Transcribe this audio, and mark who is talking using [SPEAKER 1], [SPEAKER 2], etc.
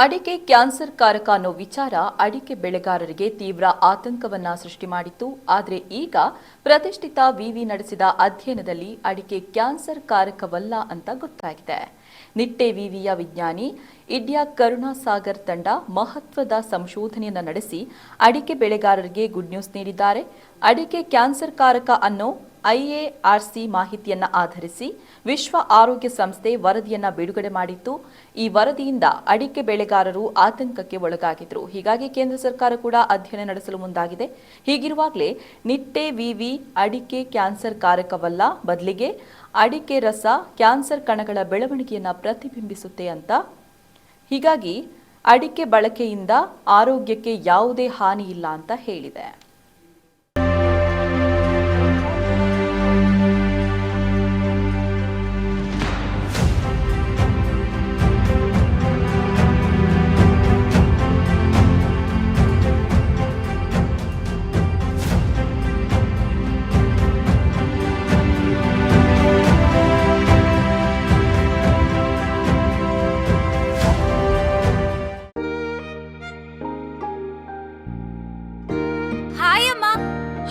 [SPEAKER 1] ಅಡಿಕೆ ಕ್ಯಾನ್ಸರ್ ಕಾರಕ ಅನ್ನೋ ವಿಚಾರ ಅಡಿಕೆ ಬೆಳೆಗಾರರಿಗೆ ತೀವ್ರ ಆತಂಕವನ್ನ ಸೃಷ್ಟಿ ಮಾಡಿತ್ತು. ಆದರೆ ಈಗ ಪ್ರತಿಷ್ಠಿತ ವಿವಿ ನಡೆಸಿದ ಅಧ್ಯಯನದಲ್ಲಿ ಅಡಿಕೆ ಕ್ಯಾನ್ಸರ್ ಕಾರಕವಲ್ಲ ಅಂತ ಗೊತ್ತಾಗಿದೆ. ನಿಟ್ಟೆ ವಿವಿಯ ವಿಜ್ಞಾನಿ ಇಡ್ಯಾ ಕರುಣಾಸಾಗರ್ ತಂಡ ಮಹತ್ವದ ಸಂಶೋಧನೆಯನ್ನ ನಡೆಸಿ ಅಡಿಕೆ ಬೆಳೆಗಾರರಿಗೆ ಗುಡ್ ನ್ಯೂಸ್ ನೀಡಿದ್ದಾರೆ. ಅಡಿಕೆ ಕ್ಯಾನ್ಸರ್ ಕಾರಕ ಅನ್ನೋ ಐಎಆರ್ಸಿ ಮಾಹಿತಿಯನ್ನು ಆಧರಿಸಿ ವಿಶ್ವ ಆರೋಗ್ಯ ಸಂಸ್ಥೆ ವರದಿಯನ್ನು ಬಿಡುಗಡೆ ಮಾಡಿತ್ತು. ಈ ವರದಿಯಿಂದ ಅಡಿಕೆ ಬೆಳೆಗಾರರು ಆತಂಕಕ್ಕೆ ಒಳಗಾಗಿದ್ರು. ಹೀಗಾಗಿ ಕೇಂದ್ರ ಸರ್ಕಾರ ಕೂಡ ಅಧ್ಯಯನ ನಡೆಸಲು ಮುಂದಾಗಿದೆ. ಹೀಗಿರುವಾಗಲೇ ನಿಟ್ಟೆ ವಿವಿ ಅಡಿಕೆ ಕ್ಯಾನ್ಸರ್ ಕಾರಕವಲ್ಲ, ಬದಲಿಗೆ ಅಡಿಕೆ ರಸ ಕ್ಯಾನ್ಸರ್ ಕಣಗಳ ಬೆಳವಣಿಗೆಯನ್ನು ಪ್ರತಿಬಿಂಬಿಸುತ್ತೆ ಅಂತ. ಹೀಗಾಗಿ ಅಡಿಕೆ ಬಳಕೆಯಿಂದ ಆರೋಗ್ಯಕ್ಕೆ ಯಾವುದೇ ಹಾನಿ ಇಲ್ಲ ಅಂತ ಹೇಳಿದೆ.